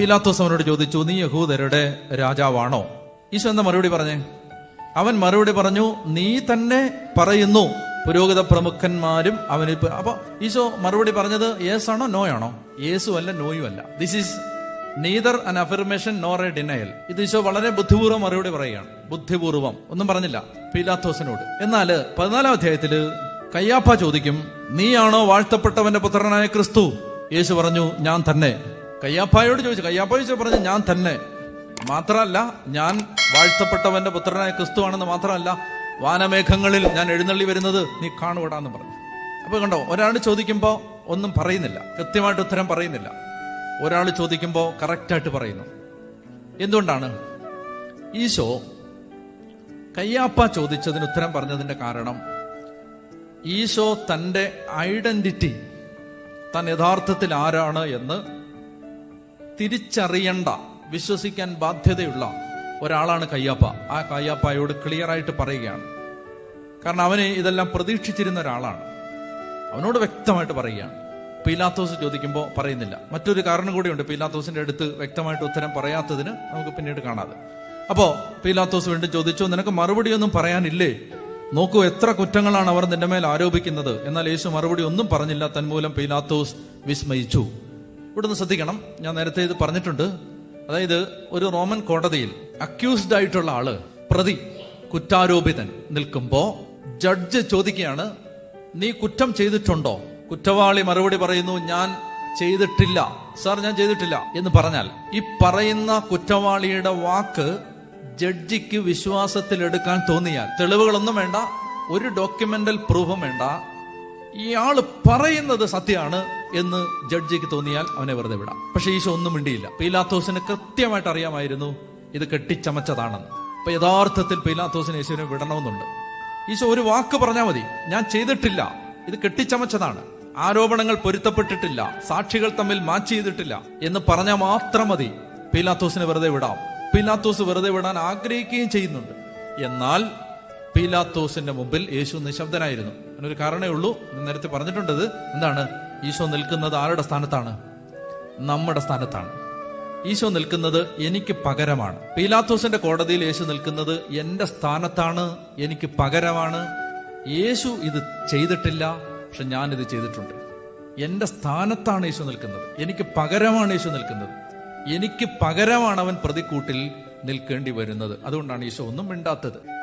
പീലാത്തോസ് അവനോട് ചോദിച്ചു നീ യഹൂദരുടെ രാജാവാണോ? ഈശോ എന്താ മറുപടി പറഞ്ഞേ? അവൻ മറുപടി പറഞ്ഞു നീ തന്നെ പറയുന്നു പുരോഗത പ്രമുഖന്മാരും അവന് അപ്പൊ ഈശോ മറുപടി പറഞ്ഞത് യേസ് ആണോ നോ ആണോ യേസു അല്ല നോയും അല്ല this is neither an affirmation nor a denial ഇത് ഈശോ വളരെ ബുദ്ധിപൂർവം മറുപടി പറയുകയാണ്. ബുദ്ധിപൂർവം. ഒന്നും പറഞ്ഞില്ല പീലാത്തോസിനോട്. എന്നാൽ പതിനാലാം അധ്യായത്തിൽ കയ്യാപ്പ ചോദിക്കും നീയാണോ വാഴ്ത്തപ്പെട്ടവന്റെ പുത്രനായ ക്രിസ്തു? യേശു പറഞ്ഞു ഞാൻ തന്നെ. കയ്യാപ്പായോട് ചോദിച്ചു കയ്യാപ്പ ചോദിച്ചു പറഞ്ഞു ഞാൻ തന്നെ. മാത്രമല്ല ഞാൻ വാഴ്ത്തപ്പെട്ടവന്റെ പുത്രനായ ക്രിസ്തു ആണെന്ന് മാത്രമല്ല വാനമേഘങ്ങളിൽ ഞാൻ എഴുന്നള്ളി വരുന്നത് നീ കാണുവിടാന്ന് പറഞ്ഞു. അപ്പൊ കണ്ടോ ഒരാൾ ചോദിക്കുമ്പോൾ ഒന്നും പറയുന്നില്ല. കൃത്യമായിട്ട് ഉത്തരം പറയുന്നില്ല. ഒരാൾ ചോദിക്കുമ്പോൾ കറക്റ്റായിട്ട് പറയുന്നു. എന്തുകൊണ്ടാണ്? ഈശോ കയ്യാപ്പ ചോദിച്ചതിന് ഉത്തരം പറഞ്ഞതിന്റെ കാരണം ഈശോ തന്റെ ഐഡന്റിറ്റി താൻ യഥാർത്ഥത്തിൽ ആരാണ് എന്ന് തിരിച്ചറിയണ്ട വിശ്വസിക്കാൻ ബാധ്യതയുള്ള ഒരാളാണ് കയ്യാപ്പ. ആ കയ്യാപ്പായോട് ക്ലിയർ ആയിട്ട് പറയുകയാണ്. കാരണം അവനെ ഇതെല്ലാം പ്രതീക്ഷിച്ചിരുന്ന ഒരാളാണ്. അവനോട് വ്യക്തമായിട്ട് പറയുകയാണ്. പീലാത്തോസ് ചോദിക്കുമ്പോൾ പറയുന്നില്ല. മറ്റൊരു കാരണം കൂടിയുണ്ട്. പീലാത്തോസിന്റെ അടുത്ത് വ്യക്തമായിട്ട് ഉത്തരം പറയാത്തതിന് നമുക്ക് പിന്നീട് കാണാതെ. അപ്പോ പീലാത്തോസ് വീണ്ടും ചോദിച്ചു നിനക്ക് മറുപടിയൊന്നും പറയാനില്ലേ? നോക്കൂ എത്ര കുറ്റങ്ങളാണ് അവർ നിന്റെ മേൽ ആരോപിക്കുന്നത്? എന്നാൽ യേശു മറുപടി ഒന്നും പറഞ്ഞില്ല. തന്മൂലം പീലാത്തോസ് വിസ്മയിച്ചു. ഇവിടുന്ന് ശ്രദ്ധിക്കണം. ഞാൻ നേരത്തെ ഇത് പറഞ്ഞിട്ടുണ്ട്. അതായത് ഒരു റോമൻ കോടതിയിൽ അക്യൂസ്ഡ് ആയിട്ടുള്ള ആൾ പ്രതി കുറ്റാരോപിതൻ നിൽക്കുമ്പോ ജഡ്ജ് ചോദിക്കുകയാണ് നീ കുറ്റം ചെയ്തിട്ടുണ്ടോ? കുറ്റവാളി മറുപടി പറയുന്നു ഞാൻ ചെയ്തിട്ടില്ല. സാർ ഞാൻ ചെയ്തിട്ടില്ല. എന്ന് പറഞ്ഞാൽ ഈ പറയുന്ന കുറ്റവാളിയുടെ വാക്ക് ജഡ്ജിക്ക് വിശ്വാസത്തിൽ എടുക്കാൻ തോന്നിയാൽ തെളിവുകളൊന്നും വേണ്ട ഒരു ഡോക്യുമെന്റൽ പ്രൂഫും വേണ്ട ഇയാൾ പറയുന്നത് സത്യമാണ് എന്ന് ജഡ്ജിക്ക് തോന്നിയാൽ അവനെ വെറുതെ വിടാം. പക്ഷെ ഈശോ ഒന്നും മിണ്ടിയില്ല. പീലാത്തോസിന് കൃത്യമായിട്ട് അറിയാമായിരുന്നു ഇത് കെട്ടിച്ചമച്ചതാണെന്ന്. അപ്പൊ യഥാർത്ഥത്തിൽ പീലാത്തോസിന് യേശുവിനെ വിടണമെന്നുണ്ട്. ഈശോ ഒരു വാക്ക് പറഞ്ഞാൽ മതി. ഞാൻ ചെയ്തിട്ടില്ല. ഇത് കെട്ടിച്ചമച്ചതാണ്. ആരോപണങ്ങൾ പൊരുത്തപ്പെട്ടിട്ടില്ല. സാക്ഷികൾ തമ്മിൽ മാച്ച് ചെയ്തിട്ടില്ല എന്ന് പറഞ്ഞാൽ മാത്രം മതി. പീലാത്തോസിനെ വെറുതെ വിടാം. പീലാത്തോസ് വെറുതെ വിടാൻ ആഗ്രഹിക്കുകയും ചെയ്യുന്നുണ്ട്. എന്നാൽ പീലാത്തോസിന്റെ മുമ്പിൽ യേശു നിശബ്ദനായിരുന്നു. അതിനൊരു കാരണമേ ഉള്ളൂ നേരത്തെ പറഞ്ഞിട്ടുണ്ടത്. എന്താണ്? ഈശോ നിൽക്കുന്നത് ആരുടെ സ്ഥാനത്താണ്? നമ്മുടെ സ്ഥാനത്താണ്. ഈശോ നിൽക്കുന്നത് എനിക്ക് പകരമാണ്. പീലാത്തോസിന്റെ കോടതിയിൽ യേശു നിൽക്കുന്നത് എന്റെ സ്ഥാനത്താണ് എനിക്ക് പകരമാണ്. യേശു ഇത് ചെയ്തിട്ടില്ല പക്ഷെ ഞാൻ ഇത് ചെയ്തിട്ടുണ്ട്. എന്റെ സ്ഥാനത്താണ് യേശു നിൽക്കുന്നത്. എനിക്ക് പകരമാണ് യേശു നിൽക്കുന്നത്. എനിക്ക് പകരമാണ് അവൻ പ്രതിക്കൂട്ടിൽ നിൽക്കേണ്ടി വരുന്നത്. അതുകൊണ്ടാണ് ഈശോ ഒന്നും മിണ്ടാത്തത്.